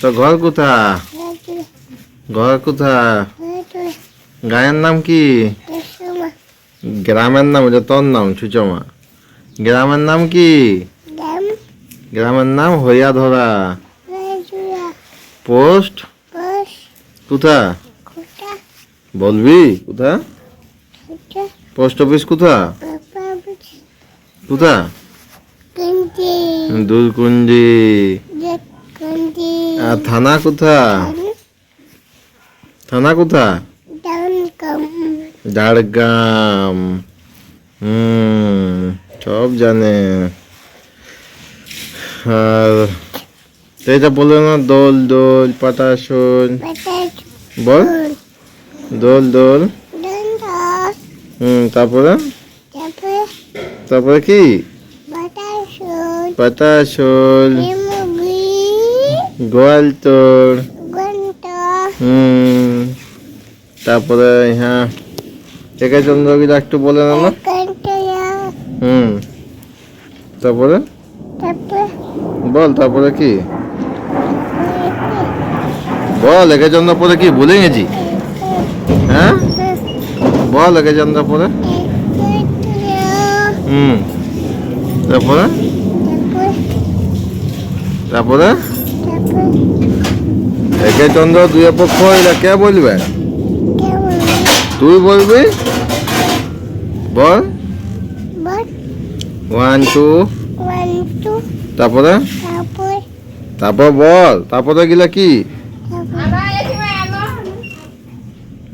তো ঘর কোথা ঘর কোথা গায়ের নাম কি? গ্রামের নাম এটা তোর নাম সুচমা। গ্রামের নাম কি? গ্রামের নাম হইয়া ধরা পোস্ট? কোথা বলবি? কোথা পোস্ট অফিস কোথা কোথা আর থানা কোথা থানা কোথা ঝাড়গ্রাম। হুম সব জানে। আর এটা বলে না দোল দোল পাটাশোল। বল। দোল দোল। হুম তারপরে? তারপরে কি? পাটাশোল। গোয়াল তোর। হুম তারপরে হ্যাঁ একে চন্দ্রগিরা একটু বলে না হুম তারপরে? বল তারপরে কি? বল একে চন্দ্র পরে কি ভুলে গেছি? হ্যাঁ? বল একে চন্দ্র পরে? হুম তারপরে? তারপরে? একে চন্দ্র দুই পক্ষ এটা কে বলবে? তুই বলবি? বল। ওয়ান টু তারপরে? তারপর বল। তারপরে গিলা কি?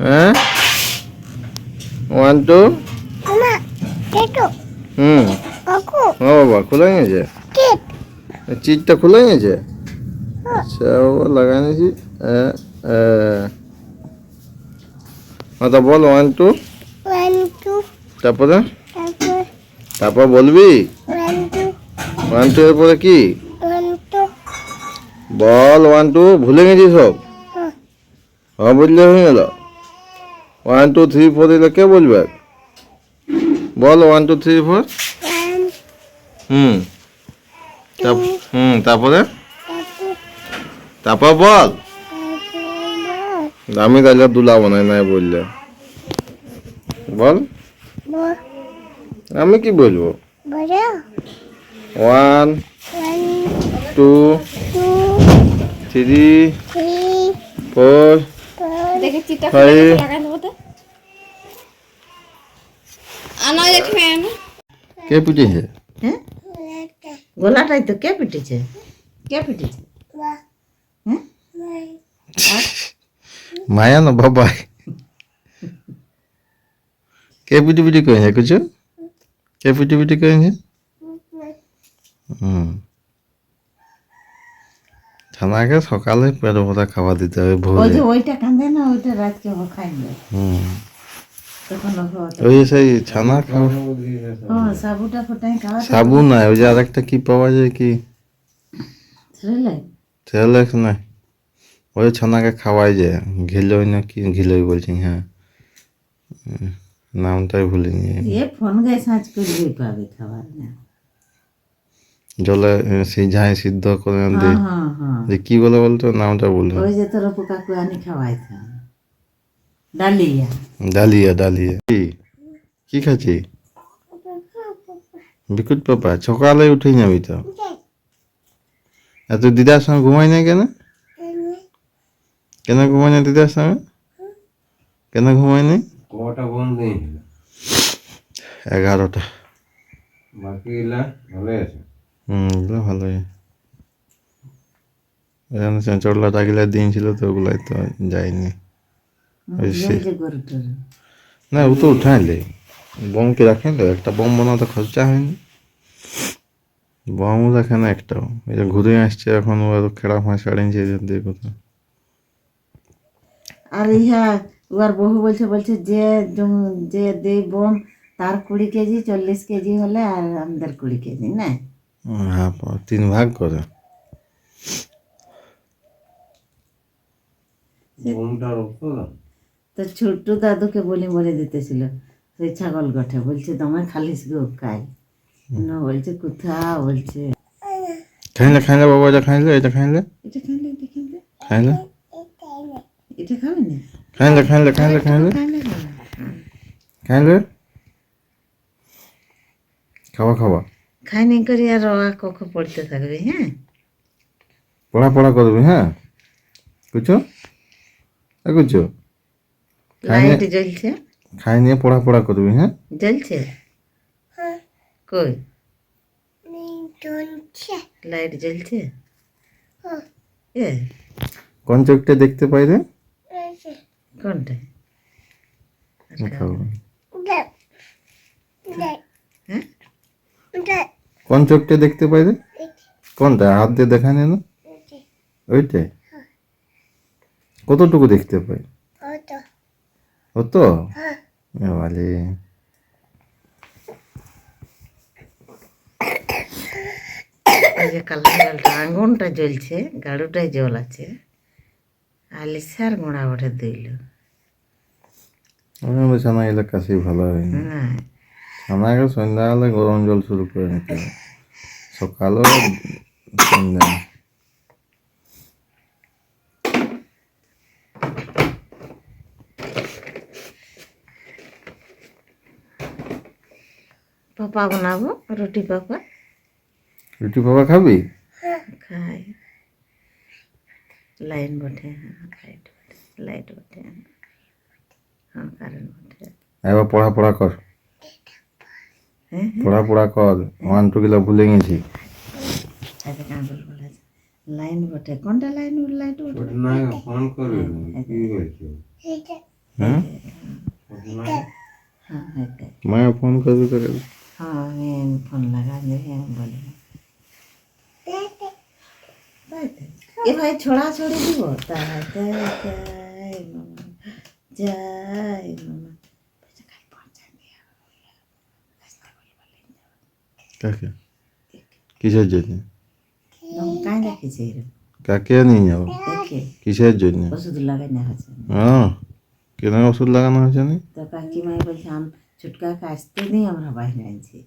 হ্যাঁ? ওয়ান টু হুম। ও বাবা খুলে গেছে। চিটটা খুলে গেছে? আচ্ছা বাবা লাগাই নিয়েছি আচ্ছা বল ওয়ান টু তারপরে তারপর। বলবি? ওয়ান টু এর পরে কি? বল ওয়ান টু ভুলে গেছি সব। হ্যাঁ। বললে হয়ে গেল। ওয়ান টু থ্রি ফোর এলে কে বলবে? বল ওয়ান টু থ্রি ফোর হুম। হুম তারপরে? তারপর বল। আমি তাহলে দুলাবো না নাই বললে। বল। আমি কি বলব? One two three four five কে পিটিয়েছে হ্যাঁ? গলাটাই তো কে পিটেছে? কে পিটেছে হ্যাঁ মায়া না বাবাই কে পিটি পিটি করেছে কিছু? কে পিটি পিটি করেছে হুম। থানাকে সকালে পেট ভরা খাবার দিতে হবে ওই ভোরে যে ওইটা কান্দে না ওইটা রাতকে ও খাইবে। হুম। তখন ওই সেই ছানা খাওয়া। সাবুটা ফোটাই খাওয়াতে সাবু নাই ওই যে আরেকটা কি পাওয়া যায় কি? বুঝলে সেলেক্স নাই। ওই ছানাকে খাওয়াই যে ঘিলই না কি ঘিলই বলছি হ্যাঁ। নামটাই ভুলে নিয়ে এ ফোন গায়ে সাঁচ করবেই পাবে খাবার না। জলে এ, সিঝায় সিদ্ধ করে দে হ্যাঁ হ্যাঁ হ্যাঁ। যে কি বলে বলতো নামটা বলল ওই যে তোর পোকা কুয়ানি খাওয়াইছে ডালিয়া। ডালিয়া ডালিয়া। কি? কি খাচ্ছি বিকুট পাপা সকালে উঠে যাবি তো এত দিদার সঙ্গে ঘুমাই না কেন? কেন ঘুমাই না দিদার সঙ্গে কেন ঘুমাই নাই? কটা বন্ধ এগারোটা। ভালো আছে? হুম ভালোই। এখানে চঞ্চলা টাকিলা দিন ছিল তো ওগুলাই তো যায়নি। না ও তো উঠাইলে। বমকে রাখেন তো একটা বম বানাতে খরচা হয়নি। বমও রাখে না একটাও। ঘুরে আসছে এখন ও আর খেড়া ফাঁস কাড়িয়েছে দিয়ে কোথাও আর ইহা উয়ার বহু বলছে বলছে যে যে দেই বোম তার কুড়ি কেজি চল্লিশ কেজি হলে আর আমাদের কুড়ি কেজি না? হ্যাঁ প- তিন ভাগ করে। তো ছোট্ট দাদুকে বলি বলে দিতেছিল সেই ছাগল গঠে বলছে দমে খালিস গো কাই? না বলছে কোথা? বলছে খাইলে খাইলে বাবা এটা খাইলে এটা খাইলে? এটা খাইলে এটা খাইলে। খাইলে? এটা খাবে না? খাইলে খাইলে খাইলে খাইলে। খাইলে খাওয়া খাওয়া। খাইনি করি আর রওয়া কখ পড়তে থাকবে হ্যাঁ? পড়া পড়া করবি হ্যাঁ? বুঝছ? এ বুঝছ? লাইট জ্বলছে? খাই নিয়ে পড়া পড়া করবি হ্যাঁ? জ্বলছে? কই? লাইট জ্বলছে? এ। কোন চোখটা দেখতে পাই রে? কোনটা খাব হ্যাঁ কোন চোখটা দেখতে পাই রে কোনটা? হাত দিয়ে দেখা নেই না ওইটাই। কতটুকু দেখতে পাই? হতো বালি। ওই যে কালো জলটা আঙুনটা জ্বলছে গাড়ুটায় জল আছে। আলিসার গোড়া ওঠে দিল আমাদের ছানা এলে কাশি ভালো হয়নি না। ছানাকে সন্ধ্যাবেলা গরম জল শুরু করে নিতে হবে সকালও সন্ধ্যা পাপা বানাবো রুটি পাপা। রুটি বাবা খাবি? খাই। লাইন বটে হ্যাঁ লাইট বটে লাইট বটে। হ্যাঁ এবার পড়া পড়া কর। পড়া পড়া কর। ওয়ান টু গুলো ভুলে গেছি। লাইন বটে। কোনটা লাইন লাইট না। ফোন কি হয়েছে? হ্যাঁ? ফোন করবে করে। হ্যাঁ ফোন লাগা ছোড়া ছড়ি দিব? তা যা যাই মামা কাকে? কিসের জন্য? কাকে নিয়ে যাব? কিসের জন্য? ওষুধ লাগাই না হচ্ছে হ্যাঁ কেন ওষুধ লাগানো হয়েছে না? তো কাকিমাই বলছে আম ছুটকা আসতে নেই আমরা বাইরে আনছি।